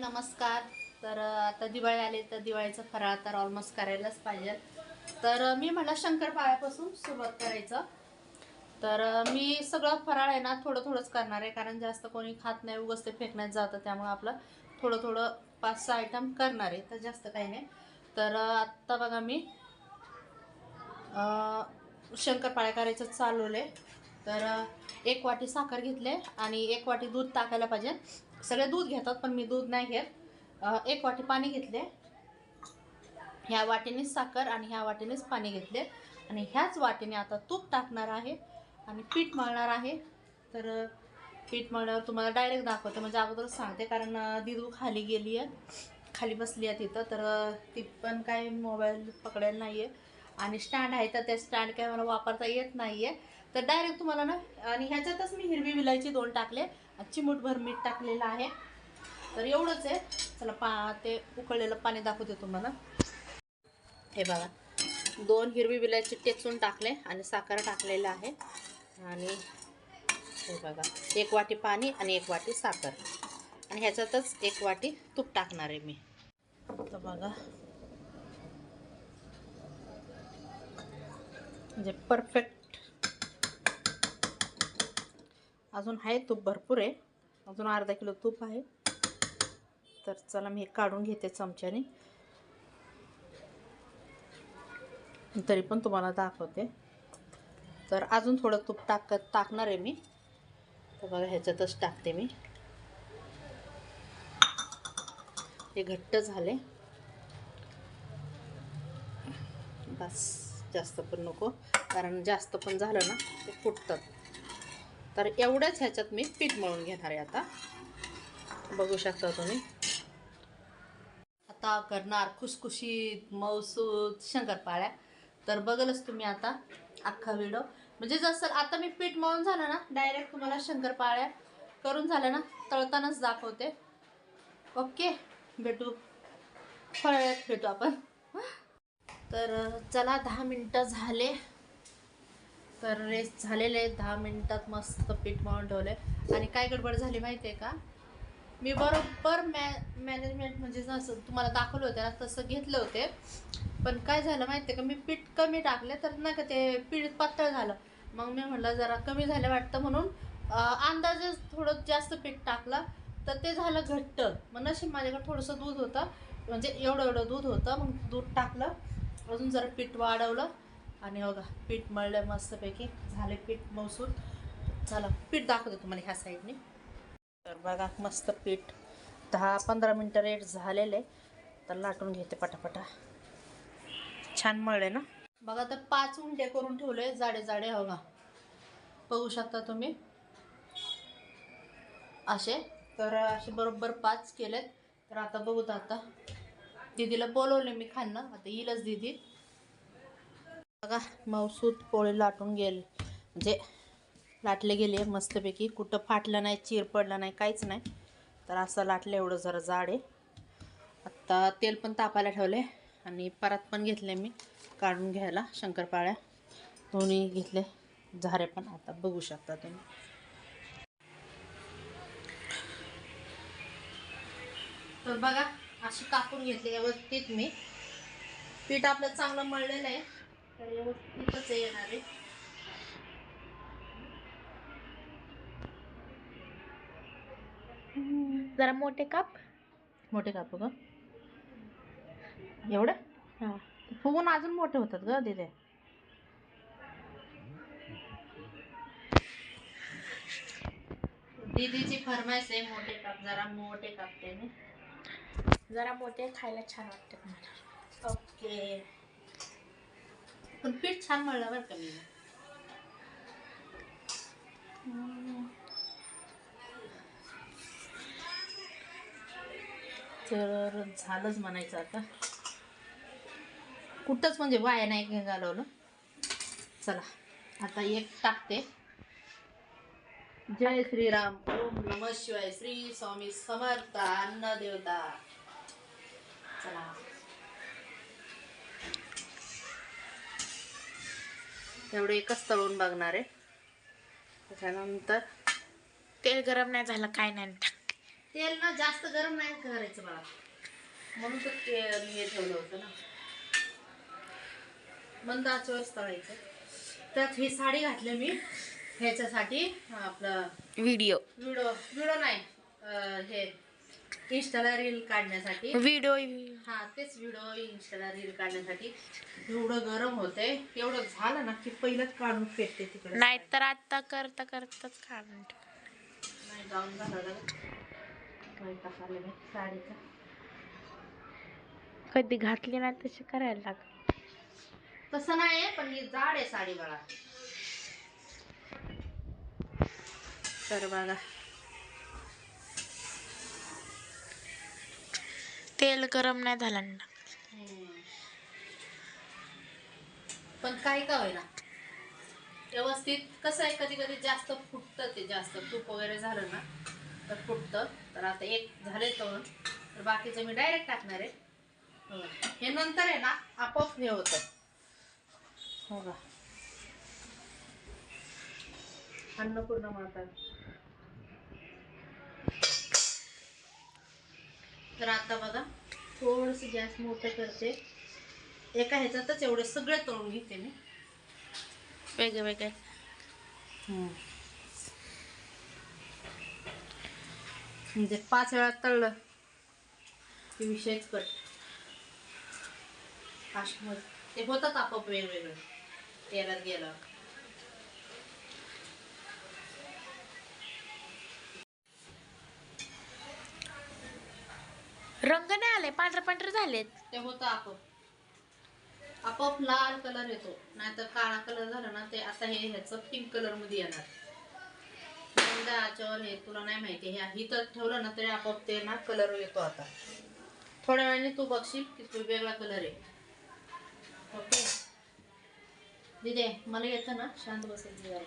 नमस्कार. तर आता दिवाळी आली तर दिवाळीचा फराळ तर ऑलमोस्ट करायलाच पाहिजे. तर मी म्हटलं शंकरपाळ्यापासून सुरुवात करायचं. तर मी सगळं फराळ आहे ना थोडं थोडंच करणार आहे. कारण जास्त कोणी खात नाही उगस ते फेकण्यात जातं. त्यामुळे आपलं थोडं थोडं पाच सहा आयटम करणार आहे. तर जास्त काही नाही. तर आत्ता बघा मी शंकरपाळ्या करायचं चालवले तर एक वाटी साखर घेतले आणि एक वाटी दूध टाकायला पाहिजे. सगळे दूध घेतात पण मी दूध नाही घेत. एक वाटी पाणी घेतले. ह्या वाटीनेच साखर आणि ह्या वाटीनेच पाणी घेतले. आणि ह्याच वाटीने आता तूप टाकणार आहे आणि पीठ मळणार आहे. तर पीठ मळल्यावर तुम्हाला डायरेक्ट दाखवते. म्हणजे अगोदरच सांगते कारण दिदू खाली गेली आहे. खाली बसली आहे तिथं. तर ती पण काय मोबाईल पकडायला नाही आहे आणि स्टँड आहे तर ते स्टँड काय मला वापरता येत नाही आहे तर डायरेक्ट तुम्हाला ना आणि ह्याच्यातच मी हिरवी विलायची दोन टाकले. चिमूटभर मीठ टाकलेलं आहे. तर एवढंच आहे. चला पा ते उकळलेलं पाणी दाखवते तुम्हाला. हे बघा दोन हिरवी विलायची टेचून टाकले आणि साखर टाकलेलं आहे. आणि हे बघा एक वाटी पाणी आणि एक वाटी साखर. आणि ह्याच्यातच एक वाटी तूप टाकणार आहे मी. तर बघा. म्हणजे परफेक्ट अजून आहे तूप भरपूर आहे. अजून अर्धा किलो तूप आहे. तर चला मी हे काढून घेते चमच्याने. तरी पण तुम्हाला दाखवते. तर अजून थोडं तूप टाक टाकणार आहे मी. तर बघा ह्याच्यातच टाकते मी. हे घट्ट झाले. बस जास्त पण नको. कारण जास्त पण झालं ना ते फुटतात. तर एवढ्याच ह्याच्यात मी पीठ मळून घेणार आहे आता. बघू शकता तुम्ही. आता करणार खुसखुशीत मौसूद शंकरपाळ्या. तर बघलच तुम्ही आता अख्खा व्हिडिओ. म्हणजे जसं आता मी पीठ मळून झालं ना डायरेक्ट तुम्हाला शंकरपाळ्या करून झाल्या ना तळतानाच दाखवते. ओके भेटू. थोड्या वेळात भेटू आपण. तर चला दहा मिनटं झाले. तर रेस्ट झालेले आहेत दहा मिनटात मस्त पीठ मळून ठेवले आणि काय गडबड झाली माहिती आहे का? मी बरोबर मॅ मॅनेजमेंट म्हणजे जसं तुम्हाला दाखवलं होतं ना तसं घेतलं होते. पण काय झालं माहिती आहे का? मी पीठ कमी टाकले तर नाही का ते पीठ पातळ झालं. मग मी म्हटलं जरा कमी झालं वाटतं म्हणून अंदाजे थोडं जास्त पीठ टाकलं तर ते झालं घट्ट. मग नशीब माझ्याकडे थोडंसं दूध होतं. म्हणजे एवढं एवढं दूध होतं मग दूध टाकलं. अजून जरा पीठ वाढवलं. आणि बघा पीठ मळलं मस्तपैकी. झाले पीठ मौसूद चला पीठ दाखवते तुम्हाला ह्या साईडने. तर बघा मस्त पीठ. दहा पंधरा मिनटं रेट झालेलं. आहे तर लाटून घेते पटापटा. छान मळले ना? बघा तर पाच उंडे करून ठेवले जाडे जाडे हो हवा बघू शकता तुम्ही. असे. तर असे बरोबर पाच केलेत. तर आता बघूत आता. दीदीला बोलवले मी खाणं. आता येईलच दीदी. बघा मौसूद पोळी लाटून गेले. म्हणजे लाटले गेले मस्तपैकी. कुठं फाटलं नाही चीर पडलं नाही काहीच नाही. तर असं लाटलं एवढं जरा जाड. आहे आत्ता तेल पण तापायला ठेवले आणि परत पण घेतले मी काढून घ्यायला शंकरपाळ्या. दोन्ही घेतले. झारे पण आता बघू शकता तुम्ही. तर बघा अशी कापून घेतली व्यवस्थित मी. पीठ आपलं चांगलं मळलेलं आहे. तर व्यवस्थितच येणार आहे जरा मोठे काप. मोठे कापू ग. एवढं? हा. फुगून अजून मोठे होतात ग तिथे दीदीची फरमाईश आहे मोठे काप जरा मोठे कापते मी जरा मोठे खायला छान वाटतात मला ओके. पण पीठ छान मळलं बरं का मी. तर झालंच म्हणायचं आता. कुठंच म्हणजे वाया नाही घालवलं. चला आता एक टाकते. जय श्रीराम. ओम नम शिवाय श्री स्वामी समर्थ अन्न देवता. चला. एवढं एकच तळून बघणार आहे. त्याच्यानंतर तेल गरम नाही झालं काय नाही तेल ना जास्त गरम नाही करायचं मला म्हणून तर ते मी हे ठेवलं होतं ना. मंद आचेवरच तळायचं. त्यात ही साडी घातली मी. ह्याच्यासाठी आपलं व्हिडिओ. व्हिडिओ व्हिडिओ नाही हे इंस्टाला रील काढण्यासाठी. व्हिडिओ हा. तेच व्हिडिओ इंस्टाला रील काढण्यासाठी. एवढं गरम होतंय. एवढं झालं ना की पहिलंच काढून फेकते तिकडे. नाहीतर आता करता करताच काढून. नाही जाऊन झालं साडीचा. कधी घातली नाही तशी करायला लागत तसं नाही पण ही जाड आहे साडी मला तर बघा. तेल गरम नाही झालं ना पण काही का होईना. व्यवस्थित कसं आहे कधी कधी जास्त फुटतं ते जास्त. तूप वगैरे झालं ना तर फुटतं. तर आता एक झाले तळून. तर बाकीचं मी डायरेक्ट टाकणार आहे. हे. नंतर आहे ना आपोआप हे होतं. हो का? अन्नपूर्ण माता तर आता बघा थोडस गॅस मोठं करते. एका ह्याच्यातच एवढे सगळे तळून घेते मी. वेगळे वेगळे. म्हणजे पाच वेळा तळलं की विषयच कट काश्मीर ते होतात आपोआप वेगवेगळं. तेलात गेलं रंग नाही आले पांढरे पांढरे झालेत. ते होतं आपोआप. आपोआप लाल कलर येतो. नाहीतर काळा कलर झाला ना ते आता हे ह्याचं पिंक कलरमध्ये येणार. मंद हे तुला नाही माहिती. हे हिथं ठेवलं ना तरी आपोआप ते ना कलर येतो आता. थोड्या वेळाने तू बघशील की तो वेगळा कलर आहे. ओके? दिदे मला येतं ना शांत बसायचं जरा.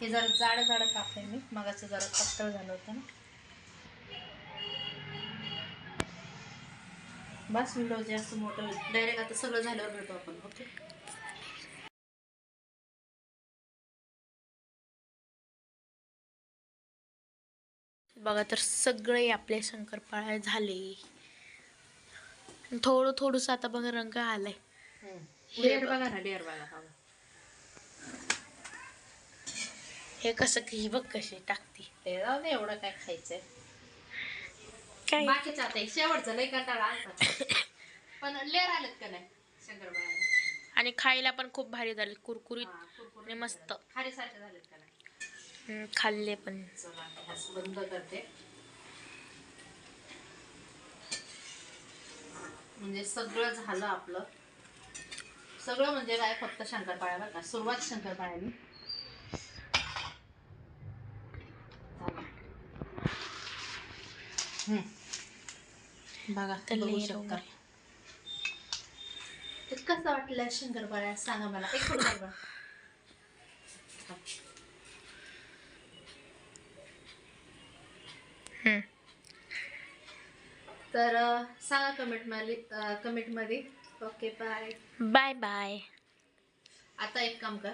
हे जरा जाड जाड कापले मी. मगाचं जरा पातळ झालं होतं ना. बस व्हिडिओ जास्त मोठं. डायरेक्ट आता सगळं झाल्यावर भेटू आपण ओके बघा तर सगळे आपले शंकरपाळ्या झाले. थोडं थोडस आता बघा रंग आलाय. डेअर बघा. ना डेअर बघा हा. कसं की बघ कशी टाकते. एवढं काय खायचंय. काय? बाकीचं आता एक शेवटचं लय कंटाळा आलता पण लेअर आलेत का नाही? शंकरबाळा आणि खायला पण खूप भारी झाले कुरकुरीत आणि मस्त. खारीसारखे झालेत का नाही? हम्म, खाल्ले पण. चला गॅस बंद करते. म्हणजे सगळं झालं आपलं. सगळं म्हणजे काय फक्त शंकरपाळ्या बरं का? सुरुवात शंकरपाळ्यानी. बघा तर बघू शकता. वगैरे. ते कसं वाटलं शंकरपाळ्या सांगा मला एक. तर सांगा कमेंटमध्ये कमेंटमध्ये ओके बाय बाय बाय आता एक काम कर.